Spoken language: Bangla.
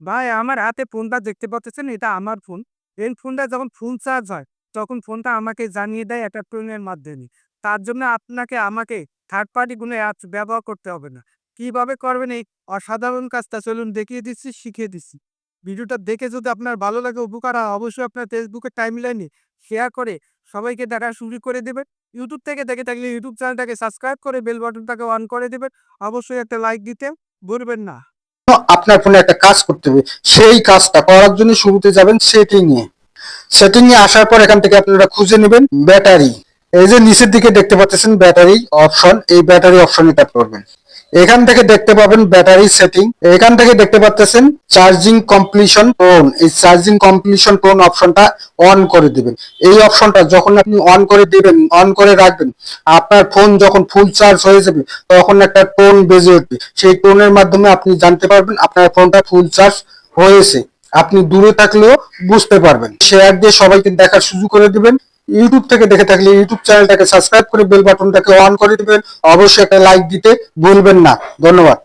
ভাই, আমার হাতে ফোনটা দেখতে পাচ্ছেন? এটা আমার ফোন। এই ফোনটা যখন ফুল চার্জ হয়, তখন ফোনটা আমাকে জানিয়ে দেয় একটা ট্রেনের মাধ্যমে। তার জন্য আপনাকে, আমাকে থার্ড পার্টি কোনো অ্যাপস ব্যবহার করতে হবে না। কীভাবে করবেন? এই অসাধারণ কাজটা চলুন দেখিয়ে দিচ্ছি, শিখিয়ে দিচ্ছি। ভিডিওটা দেখে যদি আপনার ভালো লাগে, উপকার হয়, অবশ্যই আপনার ফেসবুকের টাইম লাইনে শেয়ার করে সবাইকে দেখা শুরু করে দেবেন। ইউটিউব থেকে দেখে থাকলে ইউটিউব চ্যানেলটাকে সাবস্ক্রাইব করে বেল বাটনটাকে অন করে দেবেন। অবশ্যই একটা লাইক দিতে ভুলবেন না। আপনার ফোনে একটা কাজ করতে হবে। সেই কাজটা করার জন্য শুরুতে যাবেন সেটিং এ। সেটিং এ আসার পর এখান থেকে আপনারা খুঁজে নেবেন ব্যাটারি। এই যে নিচের দিকে দেখতে পাচ্ছেন ব্যাটারি অপশন এই ব্যাটারি অপশনে ট্যাপ করবেন। এখান থেকে দেখতে পাবেন ব্যাটারি সেটিং এখান থেকে দেখতে পাচ্ছেন চার্জিং কমপ্লিশন টোন এই চার্জিং কমপ্লিশন টোন অপশনটা অন করে দিবেন। এই অপশনটা যখন আপনি অন করে দিবেন অন করে রাখবেন, আপনার ফোন যখন ফুল চার্জ হয়ে যাবে, তখন একটা টোন বেজে উঠবে। সেই টোনের মাধ্যমে আপনি জানতে পারবেন আপনার ফোনটা ফুল চার্জ হয়েছে। আপনি দূরে থাকলেও বুঝতে পারবেন। শেয়ার দিয়ে সবাইকে দেখার সুযোগ করে দিবেন। ইউটিউব থেকে দেখে থাকলে ইউটিউব চ্যানেলটাকে সাবস্ক্রাইব করে বেল বাটনটাকে অন করে দেবেন। অবশ্যই একটা লাইক দিতে ভুলবেন না। ধন্যবাদ।